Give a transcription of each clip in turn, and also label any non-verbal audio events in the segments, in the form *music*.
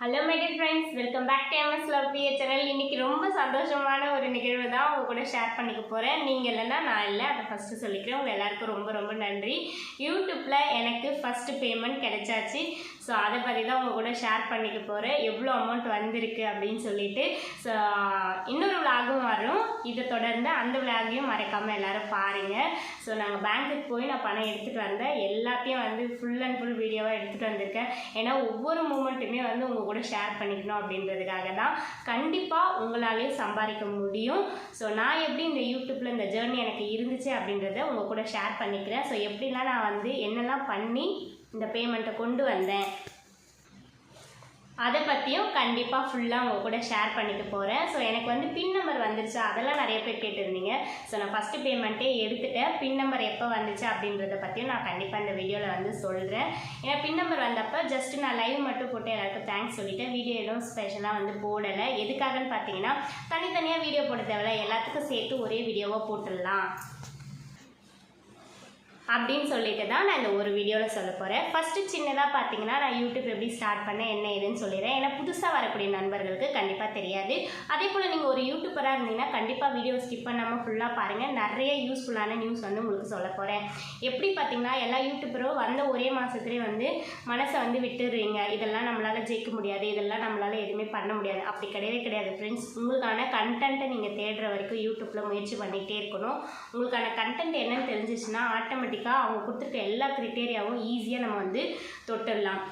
Hello my dear friends welcome back to M S love B A channel இன்னைக்கு ரொம்ப சந்தோஷமான ஒரு நிகழ்வு தான் உங்கள் கூட ஷேர் பண்ணிக்க போகிறேன் நீங்கள் இல்லைன்னா நான் இல்லை. அதை ஃபஸ்ட்டு சொல்லிக்கிறேன். உங்கள் எல்லாருக்கும் ரொம்ப ரொம்ப நன்றி. யூடியூப்பில் எனக்கு ஃபஸ்ட்டு பேமெண்ட் கிடைச்சாச்சு. ஸோ அதை பற்றி தான் உங்கள் கூட ஷேர் பண்ணிக்க போகிறேன் எவ்வளோ அமௌண்ட் வந்திருக்கு அப்படின்னு சொல்லிட்டு. ஸோ இன்னொரு விளாகும் வரும். இதை தொடர்ந்து அந்த விளாகையும் மறக்காமல் எல்லோரும் பாருங்கள் ஸோ நாங்கள் பேங்க்குக்கு போய் நான் பணம் எடுத்துகிட்டு வந்தேன். எல்லாத்தையும் வந்து ஃபுல் அண்ட் ஃபுல் வீடியோவாக எடுத்துகிட்டு வந்திருக்கேன். ஏன்னா ஒவ்வொரு மூமெண்ட்டுமே வந்து உங்கள் கூட ஷேர் பண்ணிக்கணும் அப்படின்றதுக்காக தான் கண்டிப்பாக உங்களாலேயும் சம்பாதிக்க முடியும். ஸோ நான் எப்படி இந்த யூடியூப்பில் இந்த ஜேர்னி எனக்கு இருந்துச்சு அப்படின்றத உங்கள் கூட ஷேர் பண்ணிக்கிறேன். ஸோ எப்படிலாம் நான் வந்து என்னெல்லாம் பண்ணி இந்த பேமெண்ட்டை கொண்டு வந்தேன். அதை பற்றியும் கண்டிப்பாக ஃபுல்லாக உங்கள் கூட ஷேர் பண்ணிக்க போகிறேன் ஸோ எனக்கு வந்து பின் நம்பர் வந்துருச்சு. அதெல்லாம் நிறைய பேர் கேட்டிருந்தீங்க. ஸோ நான் ஃபஸ்ட்டு பேமெண்ட்டே எடுத்துட்டேன். பின் நம்பர் எப்போ வந்துச்சு அப்படின்றத பற்றியும் நான் கண்டிப்பாக இந்த வீடியோவில் வந்து சொல்கிறேன் ஏன்னா பின் நம்பர் வந்தப்போ ஜஸ்ட் நான் லைவ் மட்டும் போட்டு எல்லாருக்கும் தேங்க்ஸ் சொல்லிவிட்டு வீடியோ எதுவும் ஸ்பெஷலாக வந்து போடலை. எதுக்காகன்னு பார்த்தீங்கன்னா தனித்தனியாக வீடியோ போட தேவையில்ல. எல்லாத்துக்கும் சேர்த்து ஒரே வீடியோவாக போட்டுடலாம். அப்படின்னு சொல்லிட்டு தான் நான் இந்த ஒரு வீடியோவில் சொல்ல போகிறேன் ஃபஸ்ட்டு சின்னதாக பார்த்தீங்கன்னா நான் யூடியூப் எப்படி ஸ்டார்ட் பண்ணேன் என்ன ஏதுன்னு சொல்லிடுறேன். ஏன்னா புதுசாக வரக்கூடிய நண்பர்களுக்கு கண்டிப்பாக தெரியாது. அதே போல் நீங்கள் ஒரு யூடியூபராக இருந்தீங்கன்னா கண்டிப்பாக வீடியோ ஸ்கிப் பண்ணாமல் ஃபுல்லாக பாருங்கள் நிறைய யூஸ்ஃபுல்லான நியூஸ் வந்து உங்களுக்கு சொல்ல போகிறேன் எப்படி பார்த்தீங்கன்னா எல்லா யூடியூபரும் வந்த ஒரே மாதத்துலேயே வந்து மனசை வந்து விட்டுடுறீங்க. இதெல்லாம் நம்மளால் ஜெயிக்க முடியாது. இதெல்லாம் நம்மளால் எதுவுமே பண்ண முடியாது. அப்படி கிடையவே கிடையாது ஃப்ரெண்ட்ஸ் உங்களுக்கான கண்டென்ட்டை நீங்கள் தேடுற வரைக்கும் யூடியூப்பில் முயற்சி பண்ணிகிட்டே இருக்கணும். உங்களுக்கான கண்டென்ட் என்னன்னு தெரிஞ்சிச்சுன்னா ஆட்டோமேட்டிக்காக அவங்க கொடுத்துருக்க எல்லா க்ரிட்டேரியாவும் ஈஸியாக நம்ம வந்து தொட்டுடலாம்.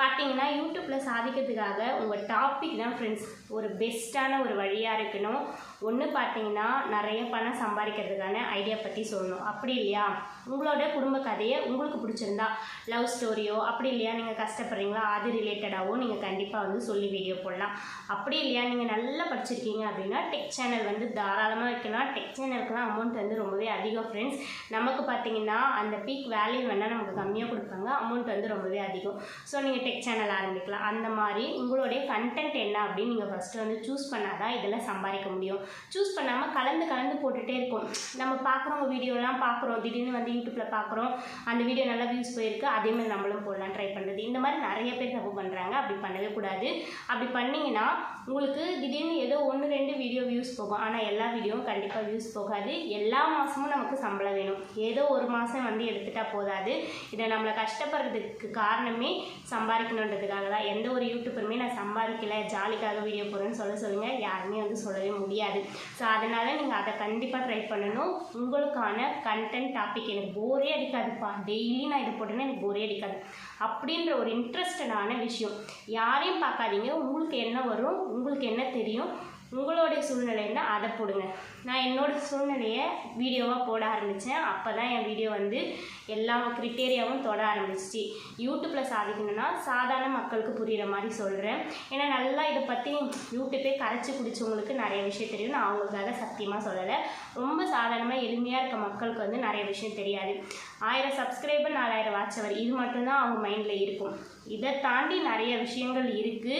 பார்த்தீங்கன்னா யூடியூப்பில் சாதிக்கிறதுக்காக உங்கள் டாபிக் தான் ஃப்ரெண்ட்ஸ் ஒரு பெஸ்ட்டான ஒரு வழியாக இருக்கணும். ஒன்று பார்த்தீங்கன்னா நிறைய பணம் சம்பாதிக்கிறதுக்கான ஐடியா பற்றி சொல்லணும். அப்படி இல்லையா? உங்களோட குடும்ப கதையை உங்களுக்கு பிடிச்சிருந்தா லவ் ஸ்டோரியோ அப்படி இல்லையா? நீங்கள் கஷ்டப்படுறீங்களா? அது ரிலேட்டடாகவும் நீங்கள் கண்டிப்பாக வந்து சொல்லி வீடியோ போடலாம். அப்படி இல்லையா? நீங்கள் நல்லா படிச்சிருக்கீங்க அப்படின்னா டெக் சேனல் வந்து தாராளமாக வைக்கலாம். டெக் சேனலுக்குலாம் அமௌண்ட் வந்து ரொம்பவே அதிகம் ஃப்ரெண்ட்ஸ் நமக்கு பார்த்தீங்கன்னா அந்த பீக் வேல்யூ வேணால் நமக்கு கம்மியாக கொடுப்பாங்க. அமௌண்ட் வந்து ரொம்பவே அதிகம். ஸோ நீங்கள் டெக் சேனல் ஆரம்பிக்கலாம். அந்த மாதிரி உங்களுடைய கண்டென்ட் என்ன அப்படின்னு நீங்கள் ஃபஸ்ட்டு வந்து சூஸ் பண்ணால் தான் இதெல்லாம் சம்பாதிக்க முடியும். சூஸ் பண்ணாமல் கலந்து கலந்து போட்டுகிட்டே இருக்கும் நம்ம பார்க்குறவங்க வீடியோலாம் பார்க்குறோம். திடீர்னு வந்து யூடியூப்பில் பார்க்குறோம். அந்த வீடியோ நல்லா வியூஸ் போயிருக்கு. அதேமாதிரி நம்மளும் போடலாம் ட்ரை பண்ணுறது இந்த மாதிரி நிறைய பேர் தப்பு பண்ணுறாங்க அப்படி பண்ணவே கூடாது. அப்படி பண்ணிங்கன்னா உங்களுக்கு திடீர்னு ஏதோ ஒன்று ரெண்டு வீடியோ வியூஸ் போகும். ஆனால் எல்லா வீடியோவும் கண்டிப்பாக வியூஸ் போகாது. எல்லா மாதமும் நமக்கு சம்பளம் வேணும். ஏதோ ஒரு மாதம் வந்து எடுத்துட்டா போதாது. இதை நம்மளை கஷ்டப்படுறதுக்கு காரணமே சம்பாதிக்கணுன்றதுக்காக தான். எந்த ஒரு யூடியூபருமே நான் சம்பாதிக்கல ஜாலிக்காக வீடியோ போகிறேன்னு சொல்ல சொல்லுங்கள் யாருமே வந்து சொல்லவே முடியாது. ஸோ அதனால் நீங்கள் அதை கண்டிப்பாக ட்ரை பண்ணணும். உங்களுக்கான கண்டென்ட் டாபிக் எனக்கு போரே அடிக்காதுப்பா. டெய்லி நான் இதை போட்டேன்னா எனக்கு போரே அடிக்காது. அப்படின்ற ஒரு இன்ட்ரெஸ்டடான விஷயம். யாரையும் பார்க்காதீங்க. உங்களுக்கு என்ன வரும்? உங்களுக்கு என்ன தெரியும்? உங்களுடைய சூழ்நிலைன்னா அதை போடுங்க. நான் என்னோடய சூழ்நிலையை வீடியோவாக போட ஆரம்பித்தேன் அப்போ தான் என் வீடியோ வந்து எல்லா க்ரிட்டேரியாவும் தொட ஆரம்பிச்சிச்சு. யூடியூப்பில் சாதிக்கணும்னா சாதாரண மக்களுக்கு புரிகிற மாதிரி சொல்கிறேன் ஏன்னா நல்லா இதை பற்றி யூடியூப்பே கரைச்சி குடிச்சவங்களுக்கு நிறைய விஷயம் தெரியும். நான் அவங்களுக்காக சத்தியமாக சொல்லலை. ரொம்ப சாதாரணமாக எளிமையாக இருக்க மக்களுக்கு வந்து நிறைய விஷயம் தெரியாது. ஆயிரம் சப்ஸ்கிரைபர் நாலாயிரம் வாட்ச் அவர் இது மட்டும்தான் அவங்க மைண்டில் இருக்கும். இதை தாண்டி நிறைய விஷயங்கள் இருக்குது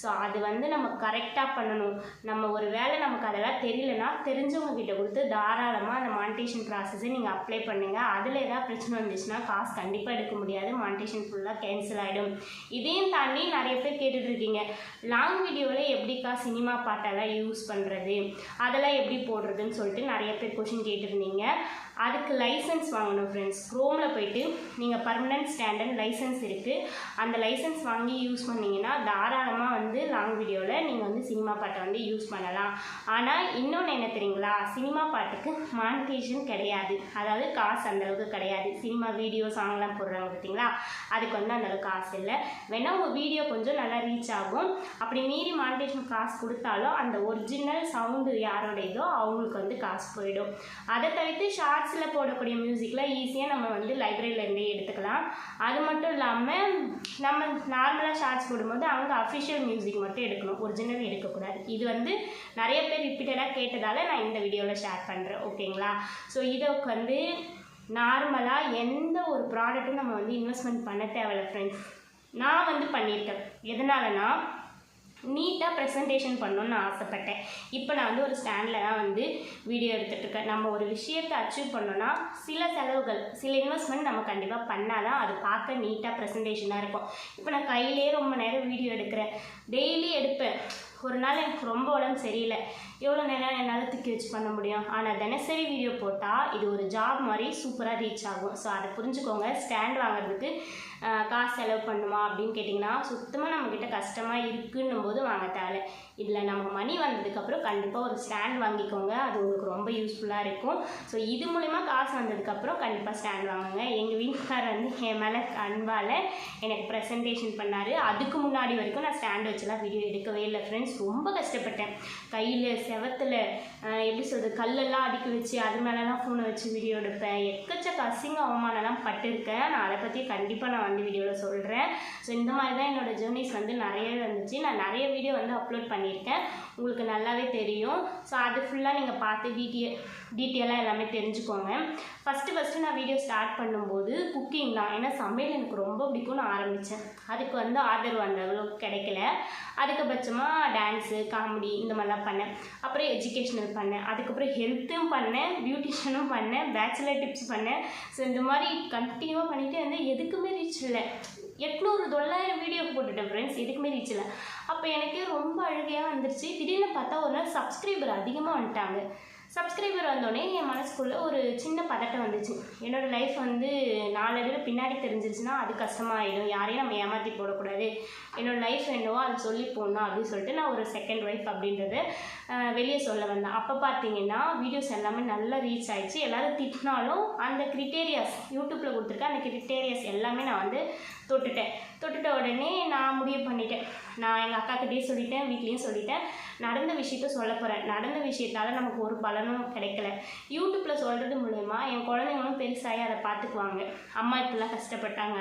ஸோ அது வந்து நம்ம கரெக்டாக பண்ணணும். நம்ம ஒரு வேளை நமக்கு அதெல்லாம் தெரியலனா தெரிஞ்சவங்க கிட்ட கொடுத்து தாராளமாக அந்த மானிட்டேஷன் ப்ராசஸை நீங்கள் அப்ளை பண்ணுங்கள் அதில் ஏதாவது பிரச்சனை வந்துச்சுன்னா காசு கண்டிப்பாக எடுக்க முடியாது. மானிட்டேஷன் ஃபுல்லாக கேன்சல் ஆகிடும் இதையும் தாண்டி நிறைய பேர் கேட்டுட்ருக்கீங்க லாங் வீடியோவில் எப்படிக்கா சினிமா பாட்டெல்லாம் யூஸ் பண்ணுறது அதெல்லாம் எப்படி போடுறதுன்னு சொல்லிட்டு நிறைய பேர் கொஷின் கேட்டிருந்தீங்க அதுக்கு லைசன்ஸ் வாங்கணும் ஃப்ரெண்ட்ஸ் க்ரோமில் போயிட்டு நீங்கள் பர்மனன்ட் ஸ்டாண்டர்ட் லைசன்ஸ் இருக்குது அந்த லைசன்ஸ் வாங்கி யூஸ் பண்ணிங்கன்னா தாராளமாக வந்து லாங் வீடியோவில் நீங்கள் வந்து சினிமா பாட்டை வந்து யூஸ் பண்ணலாம். ஆனால் இன்னொன்று என்ன தெரியுங்களா? சினிமா பாட்டுக்கு மானிட்டேஷன் கிடையாது. அதாவது காசு அந்தளவுக்கு கிடையாது. சினிமா வீடியோ சாங்லாம் போடுறாங்க பார்த்தீங்களா அதுக்கு வந்து அந்தளவுக்கு காசு இல்லை. வேணால் உங்கள் வீடியோ கொஞ்சம் நல்லா ரீச் ஆகும். அப்படி மீறி மானிட்டேஷன் காசு கொடுத்தாலும் அந்த ஒரிஜினல் சவுண்டு யாரோட இதோ அவங்களுக்கு வந்து காசு போயிடும். அதை தவிர்த்து ஷார்ட் ஷார்ட்ஸில் போடக்கூடிய மியூசிக்கில் ஈஸியாக நம்ம வந்து லைப்ரரியிலேருந்தே எடுத்துக்கலாம். அது மட்டும் இல்லாமல் நம்ம நார்மலாக ஷார்ட்ஸ் போடும்போது அவங்க அஃபிஷியல் மியூசிக் மட்டும் எடுக்கணும். ஒரிஜினல் எடுக்கக்கூடாது. இது வந்து நிறைய பேர் ரிப்பீட்டடாக கேட்டதால் நான் இந்த வீடியோவில் ஷேர் பண்ணுறேன் ஓகேங்களா ஸோ இதை வந்து நார்மலாக எந்த ஒரு ப்ராடக்ட்டும் நம்ம வந்து இன்வெஸ்ட்மெண்ட் பண்ண தேவையில்ல ஃப்ரெண்ட்ஸ் நான் வந்து பண்ணியிருக்கேன். எதனாலனா நீட்டாக ப்ரெசன்டேஷன் பண்ணணும்னு ஆசைப்பட்டேன். இப்போ நான் வந்து ஒரு ஸ்டாண்டில் தான் வந்து வீடியோ எடுத்துகிட்டு இருக்கேன் நம்ம ஒரு விஷயத்தை அச்சீவ் பண்ணோன்னா சில செலவுகள் சில இன்வெஸ்ட்மெண்ட் நம்ம கண்டிப்பாக பண்ணால் தான் அது பார்க்க நீட்டாக ப்ரெசன்டேஷனாக இருக்கும். இப்போ நான் கையிலே ரொம்ப நேரம் வீடியோ எடுக்கிறேன். டெய்லி எடுப்பேன். ஒரு நாள் எனக்கு ரொம்ப உடம்பு சரியில்லை. எவ்வளோ நேரம் என்னால் தூக்கி வச்சு பண்ண முடியும்? ஆனால் தினசரி வீடியோ போட்டால் இது ஒரு ஜாப் மாதிரி சூப்பராக ரீச் ஆகும். ஸோ அதை புரிஞ்சுக்கோங்க. ஸ்டாண்ட் வாங்குறதுக்கு காசு செலவு பண்ணுமா அப்படின்னு கேட்டிங்கன்னா சுத்தமாக நம்மக்கிட்ட கஷ்டமாக இருக்குன்னும் போது வாங்க தேவை இதில் நம்ம மணி வந்ததுக்கப்புறம் கண்டிப்பாக ஒரு ஸ்டாண்ட் வாங்கிக்கோங்க. அது உங்களுக்கு ரொம்ப யூஸ்ஃபுல்லாக இருக்கும். ஸோ இது மூலிமா காசு வந்ததுக்கப்புறம் கண்டிப்பாக ஸ்டாண்ட் வாங்குங்க. எங்கள் வீட்டுக்காரர் வந்து என் மேலே அன்பால் எனக்கு ப்ரெசன்டேஷன் பண்ணார். அதுக்கு முன்னாடி வரைக்கும் நான் ஸ்டாண்ட் வச்சுலாம் வீடியோ எடுக்கவே இல்லை ஃப்ரெண்ட்ஸ் ரொம்ப கஷ்டப்பட்டேன். கையில் செவத்தில் எப்படி சொல்கிறது கல்லெல்லாம் அடுக்கி வச்சு அது மேலெலாம் ஃபோனை வச்சு வீடியோ எடுப்பேன். எக்கச்சக்க அசிங்க அவமானம்லாம் பட்டிருக்கேன். நான் அதை பற்றி கண்டிப்பாக நான் வந்து வீடியோவில் சொல்கிறேன் ஸோ இந்த மாதிரி தான் என்னோடய ஜேர்னிஸ் வந்து நிறைய இருந்துச்சு நான் நிறைய வீடியோ வந்து அப்லோட் பண்ணியிருக்கேன். உங்களுக்கு நல்லாவே தெரியும். ஸோ அது ஃபுல்லாக நீங்கள் பார்த்து டீட்டெயில் டீட்டெயிலாக எல்லாமே தெரிஞ்சுக்கோங்க. ஃபஸ்ட்டு ஃபஸ்ட்டு நான் வீடியோ ஸ்டார்ட் பண்ணும்போது குக்கிங் தான். ஏன்னா சமையல் எனக்கு ரொம்ப பிடிக்கும்னு ஆரம்பித்தேன் அதுக்கு வந்து ஆதரவு அந்த அளவுக்கு கிடைக்கல. அதுக்கபட்சமாக டான்ஸு காமெடி இந்த மாதிரிலாம் பண்ணேன். அப்புறம் எஜுகேஷ்னல் பண்ணேன். அதுக்கப்புறம் ஹெல்த்தும் பண்ணேன் பியூட்டிஷியனும் பண்ணேன் பேச்சுலர் டிப்ஸ் பண்ணேன். ஸோ இந்த மாதிரி கண்டினியூவாக பண்ணிகிட்டே இருந்தேன். எதுக்குமே ரீச் இல்லை. எட்நூறு தொள்ளாயிரம் வீடியோ போட்டுட்டேன் ஃப்ரெண்ட்ஸ் இதுக்குமே ரீச்சில் அப்போ எனக்கு ரொம்ப அழுகையாக வந்துருச்சு. திடீர்னு பார்த்தா ஒரு நாள் சப்ஸ்கிரைபர் அதிகமாக வந்துட்டாங்க. சப்ஸ்கிரைபர் வந்தோடனே என் மனசுக்குள்ளே ஒரு சின்ன பதட்டம் வந்துச்சு. என்னோடய லைஃப் வந்து நாலடியில் பின்னாடி தெரிஞ்சிருச்சுன்னா அது கஷ்டமாயிடும். யாரையும் நம்ம ஏமாற்றி போடக்கூடாது. என்னோடய லைஃப் என்னவோ அதை சொல்லி போடணும் அப்படின்னு சொல்லிட்டு நான் ஒரு செகண்ட் ஒய்ஃப் அப்படின்றத வெளியே சொல்ல வந்தேன். அப்போ பார்த்தீங்கன்னா வீடியோஸ் எல்லாமே நல்லா ரீச் ஆயிடுச்சு. எல்லோரும் திட்டினாலும் அந்த கிரிட்டேரியாஸ் யூடியூப்பில் கொடுத்துருக்க அந்த கிரிட்டேரியாஸ் எல்லாமே நான் வந்து தொட்டுட்டேன். தொட்டுட்ட உடனே நான் முடிவு பண்ணிட்டேன். நான் எங்கள் அக்காக்கிட்டே சொல்லிட்டேன் வீட்லேயும் சொல்லிட்டேன். நடந்த விஷயத்த சொல்ல போகிறேன் நடந்த விஷயத்தால நமக்கு ஒரு பலனும் கிடைக்கல. யூடியூப்பில் சொல்கிறது மூலயமா என் குழந்தைங்களும் பெருசாகி அதை பார்த்துக்குவாங்க அம்மா இப்படிலாம் கஷ்டப்பட்டாங்க.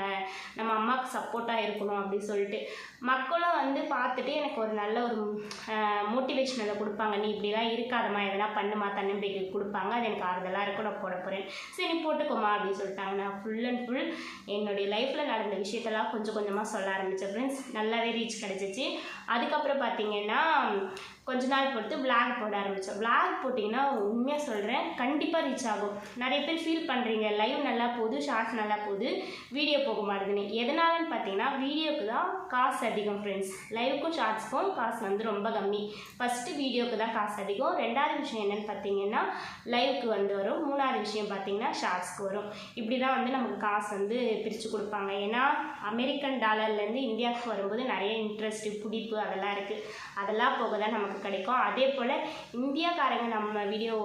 நம்ம அம்மாவுக்கு சப்போர்ட்டாக இருக்கணும் அப்படின்னு சொல்லிட்டு. மக்களும் வந்து பார்த்துட்டு எனக்கு ஒரு நல்ல ஒரு மோட்டிவேஷனலை கொடுப்பாங்க. நீ இப்படிலாம் இருக்காதம்மா. எதனா பண்ணுமா? தன்னம்பிக்கை கொடுப்பாங்க. அது எனக்கு ஆறுதலாக இருக்கும் நான் போட போகிறேன் சரி போட்டுக்கோமா அப்படின்னு சொல்லிட்டாங்க. நான் ஃபுல் அண்ட் ஃபுல் என்னுடைய லைஃப்பில் நடந்த விஷயம் விஷயத்தெல்லாம் கொஞ்சம் கொஞ்சமாக சொல்ல ஆரம்பித்தேன் ஃப்ரெண்ட்ஸ் நல்லாவே ரீச் கிடச்சிச்சு. அதுக்கப்புறம் பார்த்தீங்கன்னா கொஞ்ச நாள் பொறுத்து விளாக் போட ஆரம்பித்தோம் விளாக் போட்டிங்கன்னா உண்மையாக சொல்கிறேன் கண்டிப்பாக ரீச் ஆகும். நிறைய பேர் ஃபீல் பண்ணுறீங்க லைவ் நல்லா போகுது ஷார்ட்ஸ் நல்லா போகுது வீடியோ போக மாட்டேதுன்னு எதனாலன்னு பார்த்தீங்கன்னா வீடியோக்கு தான் காசு அதிகம் ஃப்ரெண்ட்ஸ் லைவுக்கும் ஷார்ட்ஸ்க்கும் காசு வந்து ரொம்ப கம்மி. ஃபஸ்ட்டு வீடியோக்கு தான் காசு அதிகம். ரெண்டாவது விஷயம் என்னென்னு பார்த்தீங்கன்னா லைவுக்கு வந்து வரும். மூணாவது விஷயம் பார்த்தீங்கன்னா ஷார்ட்ஸ்க்கு வரும். இப்படி தான் வந்து நமக்கு காசு வந்து பிரித்து கொடுப்பாங்க. ஏன்னா அமெரிக்கன் டாலர்லேருந்து இந்தியாவுக்கு வரும்போது நிறைய இன்ட்ரெஸ்ட்டு பிடிப்பு அதெல்லாம் இருக்குது அதெல்லாம் போக தான் நமக்கு கிடைக்கும். அதே போல் இந்தியாக்காரங்க நம்ம வீடியோ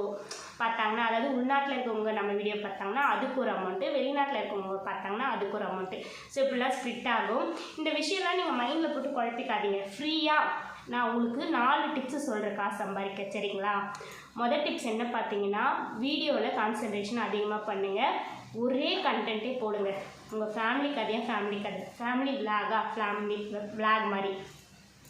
பார்த்தாங்கன்னா அதாவது உள்நாட்டில் இருக்கவங்க நம்ம வீடியோ பார்த்தாங்கன்னா அதுக்கு ஒரு அமௌண்ட்டு வெளிநாட்டில் இருக்கவங்க பார்த்தாங்கன்னா அதுக்கு ஒரு அமௌண்ட்டு ஸோ இப்படிலாம் ஸ்ப்ளிட் ஆகும். இந்த விஷயம்லாம் நீங்கள் மைண்டில் போட்டு குழப்பிக்காதீங்க. ஃப்ரீயாக நான் உங்களுக்கு நாலு டிப்ஸ் சொல்கிறேன் காசு சம்பாதிக்க. சரிங்களா? மொதல் டிப்ஸ் என்ன பார்த்தீங்கன்னா வீடியோவில் கான்சன்ட்ரேஷன் அதிகமாக பண்ணுங்கள் ஒரே கண்டென்ட்டே போடுங்க. உங்கள் ஃபேமிலி கதையாக ஃபேமிலி கதை. ஃபேமிலி விளாகா ஃபேமிலி விளாக் மாதிரி.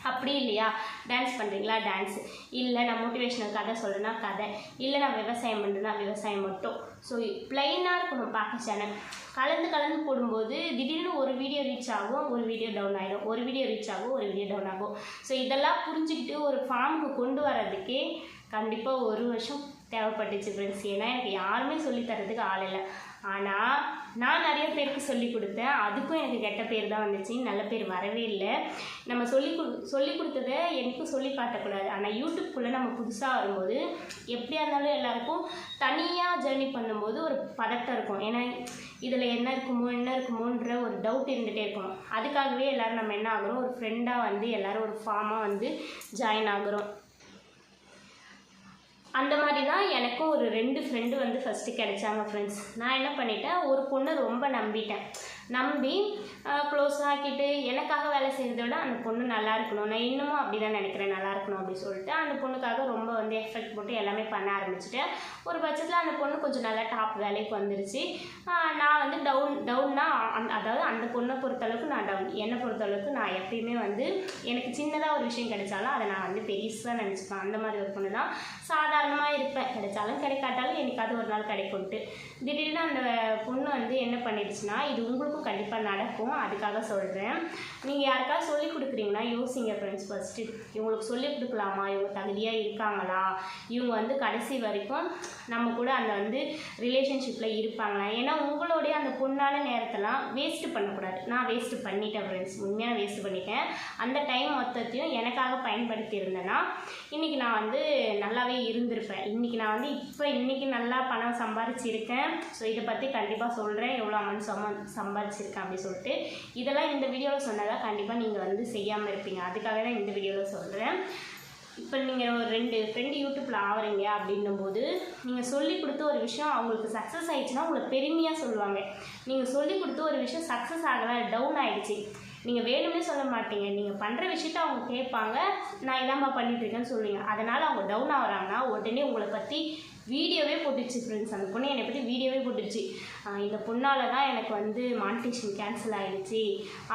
அப்படி இல்லையா? டான்ஸ் பண்ணுறீங்களா டான்ஸ் இல்லை நான் மோட்டிவேஷனல் கதை சொல்கிறேன்னா கதை. இல்லை நான் விவசாயம் பண்ணுறேன்னா விவசாயம் மட்டும். ஸோ பிளைனாக இருக்கணும் பார்க்க சேனல். கலந்து கலந்து போடும்போது திடீர்னு ஒரு வீடியோ ரீச் ஆகும் ஒரு வீடியோ டவுன் ஆகிடும் ஒரு வீடியோ ரீச் ஆகும் ஒரு வீடியோ டவுன் ஆகும். ஸோ இதெல்லாம் புரிஞ்சுக்கிட்டு ஒரு ஃபார்முக்கு கொண்டு வர்றதுக்கே கண்டிப்பாக ஒரு வருஷம் தேவைப்பட்டுச்சு ஃப்ரெண்ட்ஸ் ஏன்னா எனக்கு யாருமே சொல்லித் தரதுக்கு ஆள் இல்லை. ஆனால் நான் நிறைய பேருக்கு சொல்லி கொடுத்தேன். அதுக்கும் எனக்கு கெட்ட பேர் தான் வந்துச்சு. நல்ல பேர் வரவே இல்லை. நம்ம சொல்லி கொடு சொல்லி கொடுத்ததை எனக்கும் சொல்லி காட்டக்கூடாது. ஆனால் யூடியூப்குள்ளே நம்ம புதுசாக வரும்போது எப்படியா இருந்தாலும் எல்லாருக்கும் தனியாக ஜேர்னி பண்ணும்போது ஒரு பதட்டம் இருக்கும். ஏன்னா இதில் என்ன இருக்குமோ என்ன இருக்குமோன்ற ஒரு டவுட் இருந்துகிட்டே இருக்கும். அதுக்காகவே எல்லோரும் நம்ம என்ன ஆகுறோம்? ஒரு ஃப்ரெண்டாக வந்து எல்லோரும் ஒரு ஃபார்மாக வந்து ஜாயின் ஆகுறோம். அந்த மாதிரி தான் எனக்கும் ஒரு ரெண்டு ஃப்ரெண்டு வந்து ஃபஸ்ட்டு கிடைச்சாங்க ஃப்ரெண்ட்ஸ் நான் என்ன பண்ணிட்டேன் ஒரு பொண்ணை ரொம்ப நம்பிட்டேன். நம்பி க்ளோஸ் ஆக்கிட்டு எனக்காக வேலை செய்கிறத விட அந்த பொண்ணு நல்லா இருக்கணும். நான் இன்னமும் அப்படி தான் நினைக்கிறேன். நல்லா இருக்கணும் அப்படின்னு சொல்லிட்டு அந்த பொண்ணுக்காக ரொம்ப வந்து எஃபெக்ட் போட்டு எல்லாமே பண்ண ஆரம்பிச்சிட்டேன் ஒரு பட்சத்தில் அந்த பொண்ணு கொஞ்சம் நல்லா டாப் வேலைக்கு வந்துருச்சு. நான் வந்து டவுன் டவுன்னா அதாவது அந்த பொண்ணை பொறுத்தளவுக்கு நான் டவுன் என்னை பொறுத்தளவுக்கு நான் எப்பயுமே வந்து எனக்கு சின்னதாக ஒரு விஷயம் கிடைச்சாலும் அதை நான் வந்து பெருசாக நினச்சிப்பேன். அந்த மாதிரி ஒரு பொண்ணு தான் சாதாரணமாக இருப்பேன். கிடைச்சாலும் கிடைக்காட்டாலும் என்னைக்காவது ஒரு நாள் கிடைக்கும்ட்டு. திடீர்னு அந்த பொண்ணு வந்து என்ன பண்ணிடுச்சுன்னா இது உங்களுக்கும் கண்டிப்பாக நடக்கும். அதுக்காக சொல்கிறேன் நீங்கள் யாருக்காவது சொல்லி கொடுக்குறீங்கன்னா யோசிங்க ஃப்ரெண்ட்ஸ் ஃபஸ்ட்டு இவங்களுக்கு சொல்லி கொடுக்கலாமா? இவங்க தகுதியாக இருக்காங்களா? இவங்க வந்து கடைசி வரைக்கும் நம்ம கூட அந்த வந்து ரிலேஷன்ஷிப்பில் இருப்பாங்களா? ஏன்னா உங்களுடைய அந்த பொண்ணான நேரத்தெல்லாம் வேஸ்ட்டு பண்ணக்கூடாது. நான் வேஸ்ட்டு பண்ணிட்டேன் ஃப்ரெண்ட்ஸ் உண்மையாக வேஸ்ட்டு பண்ணிட்டேன். அந்த டைம் மொத்தத்தையும் எனக்காக பயன்படுத்தி இருந்தேன்னா இன்றைக்கி நான் வந்து நல்லாவே இருந்திருப்பேன். இன்றைக்கி நான் வந்து இப்போ இன்றைக்கி நல்லா பணம் சம்பாரிச்சிருக்கேன். ஸோ இதை பற்றி கண்டிப்பாக கண்டிப்பாக சொல்கிறேன் எவ்வளோ அமௌண்ட் சம சம்பாதிச்சிருக்கேன் அப்படின்னு சொல்லிட்டு. இதெல்லாம் இந்த வீடியோவில் சொன்னதாக கண்டிப்பாக நீங்கள் வந்து செய்யாமல் இருப்பீங்க. அதுக்காக தான் இந்த வீடியோவில் சொல்கிறேன் இப்போ நீங்கள் ஒரு ரெண்டு ஃப்ரெண்டு யூடியூப்பில் ஆகிறீங்க அப்படின்னும் போது நீங்கள் சொல்லி கொடுத்து ஒரு விஷயம் அவங்களுக்கு சக்ஸஸ் ஆகிடுச்சுன்னா உங்களை பெருமையாக சொல்லுவாங்க. நீங்கள் சொல்லி கொடுத்து ஒரு விஷயம் சக்ஸஸ் ஆகலை டவுன் ஆகிடுச்சு நீங்கள் வேணும்னே சொல்ல மாட்டீங்க. நீங்கள் பண்ணுற விஷயத்த அவங்க கேட்பாங்க. நான் இதாம்மா பண்ணிகிட்ருக்கேன்னு சொல்லுவீங்க. அதனால் அவங்க டவுன் ஆகுறாங்கன்னா உடனே உங்களை பற்றி வீடியோவே போட்டுச்சு ஃப்ரெண்ட்ஸ் அந்த பொண்ணு என்னை பற்றி வீடியோவே போட்டுச்சு இந்த பொண்ணால் தான் எனக்கு வந்து மானிட்டேஷன் கேன்சல் ஆகிடுச்சு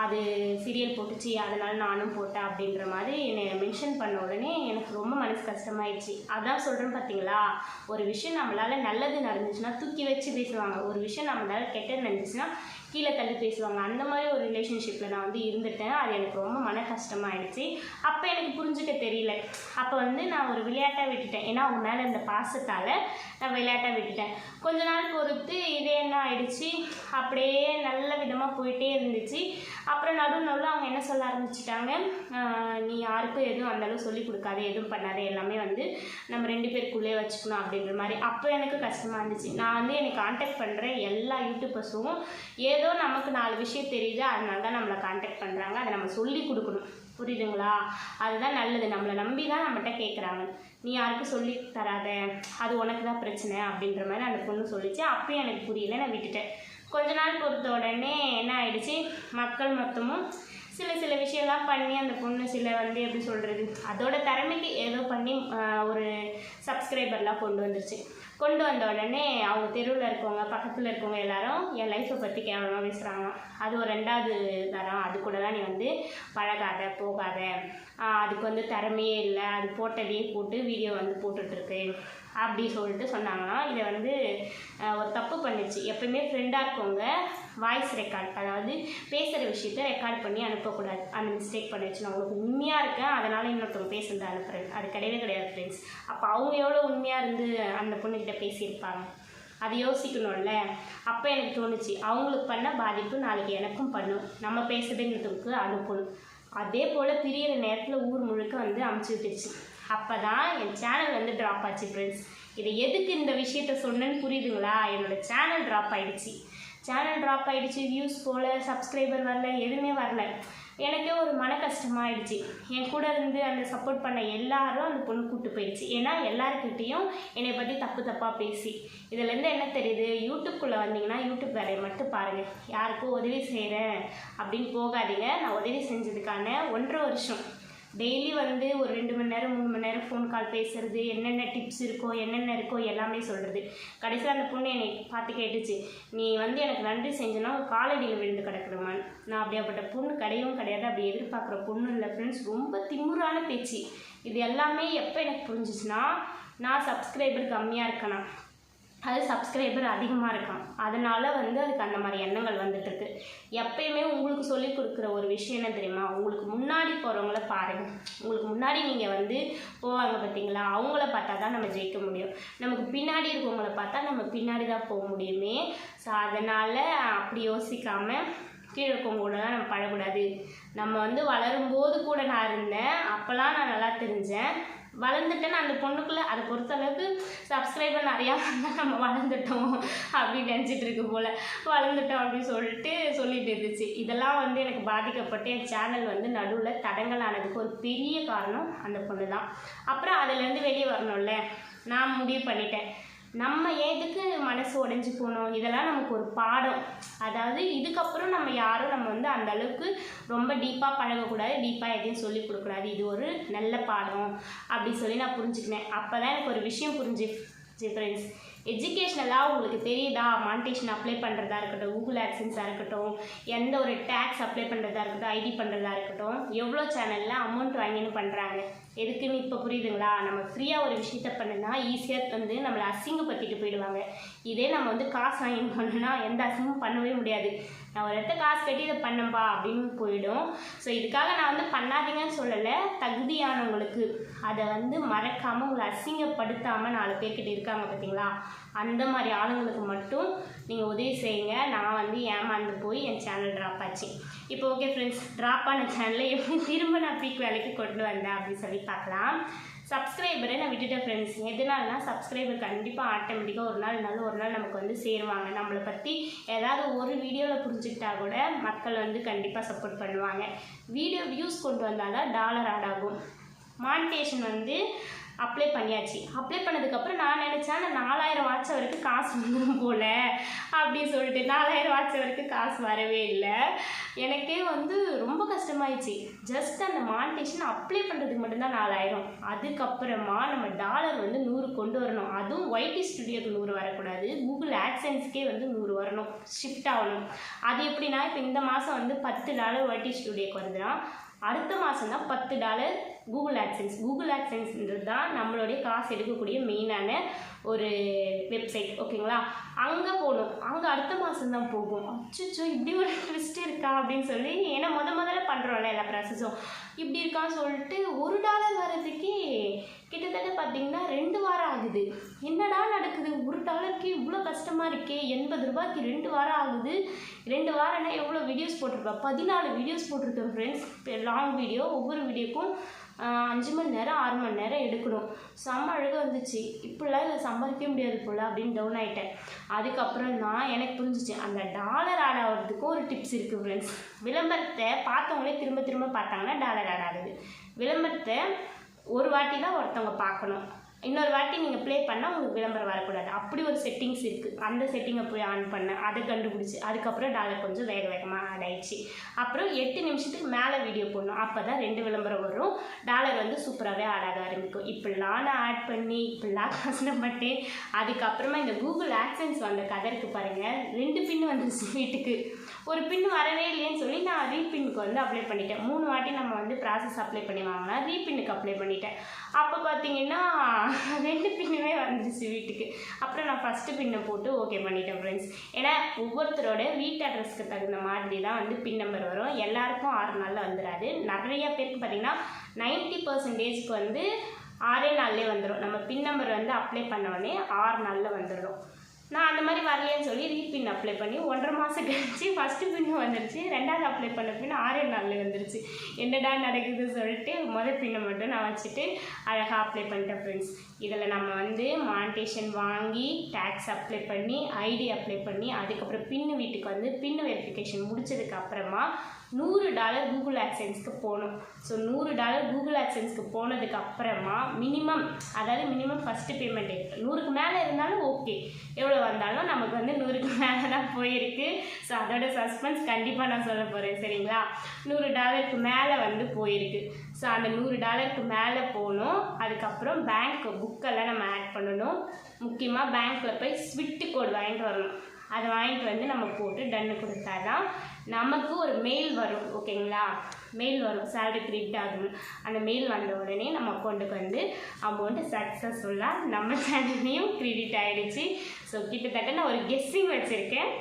அது சீரியல் போட்டுச்சு அதனால் நானும் போட்டேன் அப்படின்ற மாதிரி என்னை மென்ஷன் பண்ண உடனே எனக்கு ரொம்ப மனசு கஷ்டமாயிடுச்சு. அதான் சொல்கிறேன் பார்த்தீங்களா ஒரு விஷயம் நம்மளால் நல்லது நடந்துச்சுன்னா தூக்கி வச்சு பேசுவாங்க. ஒரு விஷயம் நம்மளால் கெட்டது நடந்துச்சுன்னா கீழே தள்ளி பேசுவாங்க. அந்த மாதிரி ஒரு ரிலேஷன்ஷிப்பில் நான் வந்து இருந்துட்டேன். அது எனக்கு ரொம்ப மன கஷ்டமாயிடுச்சு. அப்போ எனக்கு புரிஞ்சுக்க தெரியல. அப்போ வந்து நான் ஒரு விளையாட்டாக விட்டுட்டேன். ஏன்னா அவங்க மேலே இந்த பாசத்தால் நான் விளையாட்டாக விட்டுட்டேன். கொஞ்ச நாள் பொறுத்து இதே என்ன ஆயிடுச்சு. அப்படியே நல்ல விதமாக போயிட்டே இருந்துச்சு. அப்புறம் நடு நடுவில் அவங்க என்ன சொல்ல ஆரம்பிச்சிட்டாங்க? நீ யாருக்கும் எதுவும் அந்தளவு சொல்லி கொடுக்காத எதுவும் பண்ணாத எல்லாமே வந்து நம்ம ரெண்டு பேருக்குள்ளே வச்சுக்கணும் அப்படின்ற மாதிரி. அப்போ எனக்கு கஷ்டமாக இருந்துச்சு. நான் வந்து என்னை காண்டாக்ட் பண்ணுற எல்லா யூடியூபர்ஸும் ஏதோ நமக்கு நாலு விஷயம் தெரியுது அதனால தான் நம்மளை காண்டாக்ட் பண்ணுறாங்க அதை நம்ம சொல்லி கொடுக்கணும். புரியுதுங்களா? அதுதான் நல்லது. நம்மளை நம்பி தான் நம்மகிட்ட கேட்குறாங்க நீ யாருக்கும் சொல்லி தராத. அது உனக்கு தான் பிரச்சனை அப்படின்ற மாதிரி அந்த பொண்ணு சொல்லிச்சு. அப்பயும் எனக்கு புரியல. நான் விட்டுட்டேன். கொஞ்ச நாள் பொறுத்த உடனே என்ன ஆயிடுச்சு? மக்கள் மொத்தமும் சில சில விஷயம்லாம் பண்ணி அந்த பொண்ணு சில வந்து எப்படி சொல்கிறது அதோட திறமைக்கு ஏதோ பண்ணி ஒரு சப்ஸ்கிரைபர்லாம் கொண்டு வந்துருச்சு. கொண்டு வந்த உடனே அவங்க தெருவில் இருக்கவங்க பக்கத்தில் இருக்கவங்க எல்லாரும் என் லைஃப்பை பற்றி கேவலமாக பேசுகிறாங்க அது ஒரு ரெண்டாவது தரம். அது கூட தான் நீ வந்து பழகாத போகாத. அதுக்கு வந்து திறமையே இல்லை. அது போட்டதையே போட்டு வீடியோ வந்து போட்டுட்ருக்கு அப்படி சொல்லிட்டு சொன்னாங்களாம். இதை வந்து ஒரு தப்பு பண்ணுச்சு. எப்பயுமே ஃப்ரெண்டாக இருக்கவங்க வாய்ஸ் ரெக்கார்ட் அதாவது பேசுகிற விஷயத்த ரெக்கார்ட் பண்ணி அனுப்பக்கூடாது. அந்த மிஸ்டேக் பண்ணிச்சு நான் உங்களுக்கு உண்மையாக இருக்கேன். அதனால் இன்னொருத்தவங்க பேசுறது அனுப்புகிறேன் அது கிடையவே கிடையாது ஃப்ரெண்ட்ஸ் அப்போ அவங்க எவ்வளோ உண்மையாக இருந்து அந்த பொண்ணுக்கிட்ட பேசியிருப்பாங்க? அதை யோசிக்கணும்ல. அப்போ எனக்கு தோணுச்சு அவங்களுக்கு பண்ண பாதிப்பு நாளைக்கு எனக்கும் பண்ணும். நம்ம பேசுறதுங்கிறதுக்கு அனுப்பணும். அதே போல் பிரியிற நேரத்தில் ஊர் முழுக்க வந்து அமுச்சு விட்டுருச்சு. அப்போ தான் என் சேனல் வந்து ட்ராப் ஆச்சு ஃப்ரெண்ட்ஸ் இதை எதுக்கு இந்த விஷயத்த சொன்னேன்னு புரியுதுங்களா? என்னோட சேனல் ட்ராப் ஆகிடுச்சி சேனல் ட்ராப் ஆகிடுச்சி வியூஸ் போகல சப்ஸ்கிரைபர் வரல எதுவுமே வரல. எனக்கே ஒரு மன கஷ்டமாயிடுச்சு என் கூட இருந்து அந்த சப்போர்ட் பண்ண எல்லாரும் அந்த பொண்ணு கூட்டு போயிடுச்சு. ஏன்னா எல்லாருக்கிட்டேயும் என்னை பற்றி தப்பு தப்பாக பேசி. இதுலேருந்து என்ன தெரியுது? யூடியூப்குள்ளே வந்தீங்கன்னா யூடியூப் வேலையை மட்டும் பாருங்கள் யாருக்கும் உதவி செய்கிறேன் அப்படின்னு போகாதீங்க. நான் உதவி செஞ்சதுக்கான ஒன்றரை வருஷம் டெய்லி வந்து ஒரு ரெண்டு மணி நேரம் மூணு மணி நேரம் ஃபோன் கால் பேசுறது என்னென்ன டிப்ஸ் இருக்கோ என்னென்ன இருக்கோ எல்லாமே சொல்கிறது கடைசியில் அந்த பொண்ணு என்னை பார்த்து கேட்டுச்சு நீ வந்து எனக்கு நன்றி செஞ்சனா ஒரு காலடியில் விழுந்து கிடக்குறமான் நான் அப்படியாப்பட்ட பொண்ணு கிடையவும் கிடையாது அப்படி எதிர்பார்க்குற பொண்ணு இல்லை ஃப்ரெண்ட்ஸ் ரொம்ப திமுறான பேச்சு. இது எல்லாமே எப்போ எனக்கு புரிஞ்சிச்சுன்னா நான் சப்ஸ்கிரைபர் கம்மியாக இருக்கேனா. அது சப்ஸ்கிரைபர் அதிகமாக இருக்கான். அதனால வந்து அதுக்கு அந்த மாதிரி எண்ணங்கள் வந்துட்டுருக்கு. எப்பயுமே உங்களுக்கு சொல்லிக் கொடுக்குற ஒரு விஷயம் என்ன தெரியுமா? உங்களுக்கு முன்னாடி போகிறவங்கள பாருங்கள் உங்களுக்கு முன்னாடி நீங்கள் வந்து போவாங்க பார்த்தீங்களா அவங்கள பார்த்தா தான் நம்ம ஜெயிக்க முடியும். நமக்கு பின்னாடி இருக்கவங்கள பார்த்தா நம்ம பின்னாடி தான் போக முடியுமே. ஸோ அதனால் அப்படி யோசிக்காமல் கீழே இருக்கவங்களோட தான் நம்ம பழகக்கூடாது. நம்ம வந்து வளரும்போது கூட நான் இருந்தேன். அப்போல்லாம் நான் நல்லா தெரிஞ்சேன். வளர்ந்துட்டேன்னு அந்த பொண்ணுக்குள்ளே அதை பொறுத்தளவுக்கு சப்ஸ்கிரைபர் நிறையா வந்தால் நம்ம வளர்ந்துட்டோம் அப்படின்னு நினச்சிட்டு இருக்கு போல். வளர்ந்துட்டோம் அப்படின்னு சொல்லிட்டு சொல்லிட்டு இருந்துச்சு. இதெல்லாம் வந்து எனக்கு பாதிக்கப்பட்டு என் சேனல் வந்து நடுவில் தடங்கலானதுக்கு ஒரு பெரிய காரணம் அந்த பொண்ணு தான் அப்புறம் அதுலேருந்து வெளியே வரணும்ல. நான் முடிவு பண்ணிட்டேன். நம்ம எதுக்கு மனசு உடைஞ்சு போகணும் இதெல்லாம் நமக்கு ஒரு பாடம். அதாவது இதுக்கப்புறம் நம்ம யாரும் நம்ம வந்து அந்த அளவுக்கு ரொம்ப டீப்பாக பழகக்கூடாது டீப்பாக எதையும் சொல்லி கொடுக்கூடாது இது ஒரு நல்ல பாடம் அப்படி சொல்லி நான் புரிஞ்சுக்கினேன். அப்போ தான் எனக்கு ஒரு விஷயம் புரிஞ்சு ஃப்ரெண்ட்ஸ் எஜுகேஷ்னலாக உங்களுக்கு தெரியுதா? மானிட்டேஷன் அப்ளை பண்ணுறதா இருக்கட்டும் கூகுள் ஆக்சன்ஸாக இருக்கட்டும் எந்த ஒரு டேக்ஸ் அப்ளை பண்ணுறதா இருக்கட்டும் ஐடி பண்ணுறதா இருக்கட்டும் எவ்வளோ சேனலில் அமௌண்ட் வாங்கின்னு பண்ணுறாங்க எதுக்குன்னு இப்போ புரியுதுங்களா? நம்ம ஃப்ரீயாக ஒரு விஷயத்த பண்ணுனா ஈஸியாக வந்து நம்மளை அசிங்கப்படுத்திட்டு போயிடுவாங்க. இதே நம்ம வந்து காசு வாங்கி பண்ணோன்னா எந்த அசிங்கமும் பண்ணவே முடியாது. நான் ஒரு இடத்த காசு கட்டி இதை பண்ணப்பா அப்படின்னு போயிடும். ஸோ இதுக்காக நான் வந்து பண்ணாதீங்கன்னு சொல்லலை தகுதியானவங்களுக்கு. அதை வந்து மறக்காமல் உங்களை அசிங்கப்படுத்தாமல் நாலு பேர்கிட்ட இருக்காங்க பார்த்தீங்களா அந்த மாதிரி ஆளுங்களுக்கு மட்டும் நீங்கள் உதவி செய்யுங்க. நான் வந்து ஏமாந்து போய் என் சேனல் ட்ராப் ஆச்சு. இப்போ ஓகே ஃப்ரெண்ட்ஸ் ட்ராப் ஆன சேனலை எப்படி திரும்ப நான் பீக் வேலைக்கு கொண்டு வந்தேன் அப்படின்னு சொல்லி பார்க்கலாம். சப்ஸ்கிரைபரை நான் விட்டுட்டேன் ஃப்ரெண்ட்ஸ் எதனாலனா சப்ஸ்கிரைபர் கண்டிப்பாக ஆட்டோமேட்டிக்காக ஒரு நாள் இருந்தாலும் ஒரு நாள் நமக்கு வந்து சேருவாங்க. நம்மளை பற்றி ஏதாவது ஒரு வீடியோவில் புரிஞ்சுக்கிட்டா கூட மக்கள் வந்து கண்டிப்பாக சப்போர்ட் பண்ணுவாங்க. வீடியோ வியூஸ் கொண்டு வந்தால் தான் டாலர் ஆட் ஆகும். மானிட்டேஷன் வந்து அப்ளை பண்ணியாச்சு. அப்ளை பண்ணதுக்கப்புறம் நான் நினச்சேன் நான் நாலாயிரம் வாட்ச் வரைக்கும் காசு வந்துடும் போல அப்படின்னு சொல்லிட்டு நாலாயிரம் வாட்ச் வரைக்கும் காசு வரவே இல்லை. எனக்கே வந்து ரொம்ப கஷ்டமாயிடுச்சு. ஜஸ்ட் அந்த மானிட்டேஷன் அப்ளை பண்ணுறதுக்கு மட்டும்தான் நாலாயிரம். அதுக்கப்புறமா நம்ம டாலர் வந்து நூறு கொண்டு வரணும். அதுவும் ஒய்டி ஸ்டுடியோக்கு நூறு வரக்கூடாது. கூகுள் ஆக்சன்ஸ்க்கே வந்து நூறு வரணும். ஷிஃப்ட் ஆகணும். அது எப்படின்னா இப்போ இந்த மாதம் வந்து பத்து டாலர் ஒய்டி ஸ்டுடியோக்கு வருதுன்னா அடுத்த மாதம் தான் பத்து டாலர் கூகுள் ஆக்சன்ஸ் கூகுள் ஆக்சன்ஸ்ன்றது தான் நம்மளுடைய காசு எடுக்கக்கூடிய மெயினான ஒரு வெப்சைட் ஓகேங்களா அங்கே போகணும். அங்கே அடுத்த மாதம் தான் போகும். அச்சோ இப்படி ஒரு ட்விஸ்ட் இருக்கா அப்படின்னு சொல்லி ஏன்னா முத முதல்ல பண்ணுறோம்ல எல்லா ப்ராசஸும் இப்படி இருக்கான்னு சொல்லிட்டு ஒரு டாலர் வர்றதுக்கே கிட்டத்தட்ட பார்த்தீங்கன்னா ரெண்டு வாரம் ஆகுது. என்னடா நடக்குது? ஒரு டாலருக்கு இவ்வளோ கஷ்டமாக இருக்கே. எண்பது ரூபாய்க்கு ரெண்டு வாரம் ஆகுது. ரெண்டு வாரம்னா எவ்வளோ வீடியோஸ் போட்டிருப்பா? பதினாலு வீடியோஸ் போட்டிருக்கேன் ஃப்ரெண்ட்ஸ் லாங் வீடியோ ஒவ்வொரு வீடியோக்கும் அஞ்சு மணி நேரம் ஆறு மணி நேரம் எடுக்கணும். செம்ம அழகாக வந்துச்சு. இப்படிலாம் இதை சம்பாதிக்க முடியாது போல் அப்படின்னு டவுன் ஆகிட்டேன் அதுக்கப்புறம் தான் எனக்கு புரிஞ்சிச்சு. அந்த டாலர் ஆட் ஆகிறதுக்கும் ஒரு டிப்ஸ் இருக்குது ஃப்ரெண்ட்ஸ் விளம்பரத்தை பார்த்தவங்களே திரும்ப திரும்ப பார்த்தாங்கன்னா டாலர் ஆட் ஆகுது. விளம்பரத்தை ஒரு வாட்டி தான் ஒருத்தவங்க பார்க்கணும். இன்னொரு வாட்டி நீங்கள் ப்ளே பண்ணால் உங்களுக்கு விளம்பரம் வரக்கூடாது. அப்படி ஒரு செட்டிங்ஸ் இருக்குது அந்த செட்டிங்கை போய் ஆன் பண்ணேன் அதை கண்டுபிடிச்சி அதுக்கப்புறம் டாலர் கொஞ்சம் வேக வேகமாக ஆட் ஆயிடுச்சு. அப்புறம் எட்டு நிமிஷத்துக்கு மேலே வீடியோ போடணும். அப்போ தான் ரெண்டு விளம்பரம் வரும். டாலர் வந்து சூப்பராகவே ஆட் ஆக ஆரம்பிக்கும். இப்படிலாம் நான் ஆட் பண்ணி இப்படிலாம் கஷ்டப்பட்டு அதுக்கப்புறமா இந்த கூகுள் ஆக்சன்ஸ் வந்த கதை இருக்குது பாருங்கள் ரெண்டு பின்னு வந்துருச்சு வீட்டுக்கு. ஒரு பின் வரவே இல்லையேன்னு சொல்லி நான் ரீபின்னுக்கு வந்து அப்ளை பண்ணிட்டேன். மூணு வாட்டி நம்ம வந்து ப்ராசஸ் அப்ளை பண்ணி வாங்கினா ரீபின்னுக்கு அப்ளை பண்ணிட்டேன். அப்போ பார்த்தீங்கன்னா ரெண்டு பின்னுமே வந்துருச்சு வீட்டுக்கு. அப்புறம் நான் ஃபஸ்ட்டு பின்னை போட்டு ஓகே பண்ணிட்டேன் ஃப்ரெண்ட்ஸ் ஏன்னா ஒவ்வொருத்தரோட வீட்டு அட்ரஸ்க்கு தகுந்த மாதிரி தான் வந்து பின் நம்பர் வரும். எல்லாருக்கும் ஆறு நாளில் வந்துடாது நிறைய பேருக்கு பார்த்தீங்கன்னா நைன்ட்டி பர்சன்டேஜ்க்கு வந்து ஆறே நாள்லேயே வந்துடும் நம்ம பின் நம்பர் வந்து அப்ளை பண்ண உடனே ஆறு நாளில் வந்துடும் நான் அந்த மாதிரி வரலையேன்னு சொல்லி ரீபின் அப்ளை பண்ணி ஒன்றரை மாதம் கழிச்சு ஃபஸ்ட்டு பின்னு வந்துருச்சு. ரெண்டாவது அப்ளை பண்ண பின் ஆறே நாளில் வந்துருச்சு. என்னடா நடக்குது சொல்லிட்டு மொதல் பின்னை மட்டும் நான் வச்சுட்டு அழகாக அப்ளை பண்ணிட்டேன் ஃப்ரெண்ட்ஸ் இதில் நம்ம வந்து மானிட்டேஷன் வாங்கி டேக்ஸ் அப்ளை பண்ணி ஐடி அப்ளை பண்ணி அதுக்கப்புறம் பின்னு வீட்டுக்கு வந்து பின்னு வெரிஃபிகேஷன் முடிச்சதுக்கு அப்புறமா நூறு டாலர் கூகுள் ஆக்சன்ஸ்க்கு போகணும். ஸோ நூறு டாலர் கூகுள் ஆக்சன்ஸ்க்கு போனதுக்கு அப்புறமா மினிமம் அதாவது மினிமம் ஃபஸ்ட்டு பேமெண்ட் நூறுக்கு மேலே இருந்தாலும் ஓகே எவ்வளோ வந்தாலும் நமக்கு வந்து நூறுக்கு *laughs* மேலே தான் போயிருக்கு. ஸோ அதோட சஸ்பென்ஸ் கண்டிப்பாக நான் சொல்ல போகிறேன் சரிங்களா? நூறு டாலருக்கு மேலே வந்து போயிருக்கு. ஸோ அந்த நூறு டாலருக்கு மேலே போகணும் அதுக்கப்புறம் பேங்க் புக்கெல்லாம் நம்ம ஆட் பண்ணணும். முக்கியமாக பேங்க்கில் போய் ஸ்விட்டு கோட் வாங்கிட்டு வரணும். அதை வாங்கிட்டு வந்து நம்ம போட்டு டன்னு கொடுத்தா தான் நமக்கு ஒரு மெயில் வரும் ஓகேங்களா? மெயில் வரும் சேலரி கிரெடிட் ஆகும். அந்த மெயில் வந்த உடனே நம்ம அக்கௌண்ட்டுக்கு வந்து அமௌண்ட்டு சக்ஸஸ்ஃபுல்லாக நம்ம சேனல்லையும் கிரெடிட் ஆகிடுச்சு ஸோ கிட்டத்தட்ட நான் ஒரு கெஸ்ஸிங் வச்சுருக்கேன்.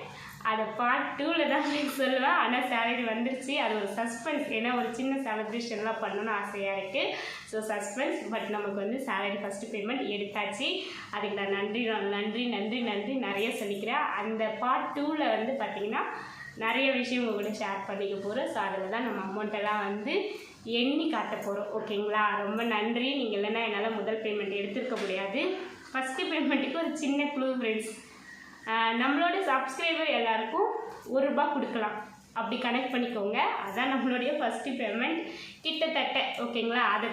அதை பார்ட் டூவில் தான் நான் சொல்லுவேன் ஆனால் சேலரி வந்துருச்சு. அது ஒரு சஸ்பென்ஸ் ஏன்னா ஒரு சின்ன செலிப்ரேஷன்லாம் பண்ணணும்னு ஆசையாக இருக்குது ஸோ சஸ்பென்ஸ் பட் நமக்கு வந்து சேலரி ஃபஸ்ட்டு பேமெண்ட் எடுத்தாச்சு. அதுக்கு நான் நன்றி நன்றி நன்றி நன்றி நிறைய சொல்லிக்கிறேன். அந்த பார்ட் டூவில் வந்து பார்த்திங்கன்னா நிறைய விஷயம் உங்கள்கிட்ட கூட ஷேர் பண்ணிக்க போகிறோம் ஸோ அதில் தான் நம்ம அமௌண்ட்டெல்லாம் வந்து எண்ணி காட்ட போகிறோம் ஓகேங்களா? ரொம்ப நன்றி. நீங்கள் இல்லைன்னா என்னால் முதல் பேமெண்ட் எடுத்திருக்க முடியாது. ஃபஸ்ட்டு பேமெண்ட்டுக்கு ஒரு சின்ன க்ளூ ஃப்ரெண்ட்ஸ் நம்மளோட சப்ஸ்கிரைபர் எல்லாருக்கும் ஒரு ரூபா கொடுக்கலாம். அப்படி கனெக்ட் பண்ணிக்கோங்க. அதான் நம்மளுடைய ஃபஸ்ட்டு பேமெண்ட் கிட்டத்தட்ட ஓகேங்களா அதை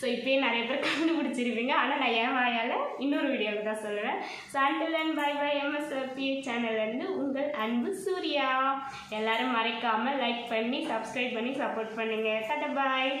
ஸோ இப்போயே நிறைய பேர் கண்டுபிடிச்சிருப்பீங்க. ஆனால் நான் என் வாயால் இன்னொரு வீடியோவில் தான் சொல்லுவேன். சாண்டில் அண்ட் பை பை எம்எஸ்பி சேனல்லேருந்து உங்கள் அன்பு சூர்யா. எல்லோரும் மறைக்காமல் லைக் பண்ணி சப்ஸ்கிரைப் பண்ணி சப்போர்ட் பண்ணுங்கள் டாட்டா பாய்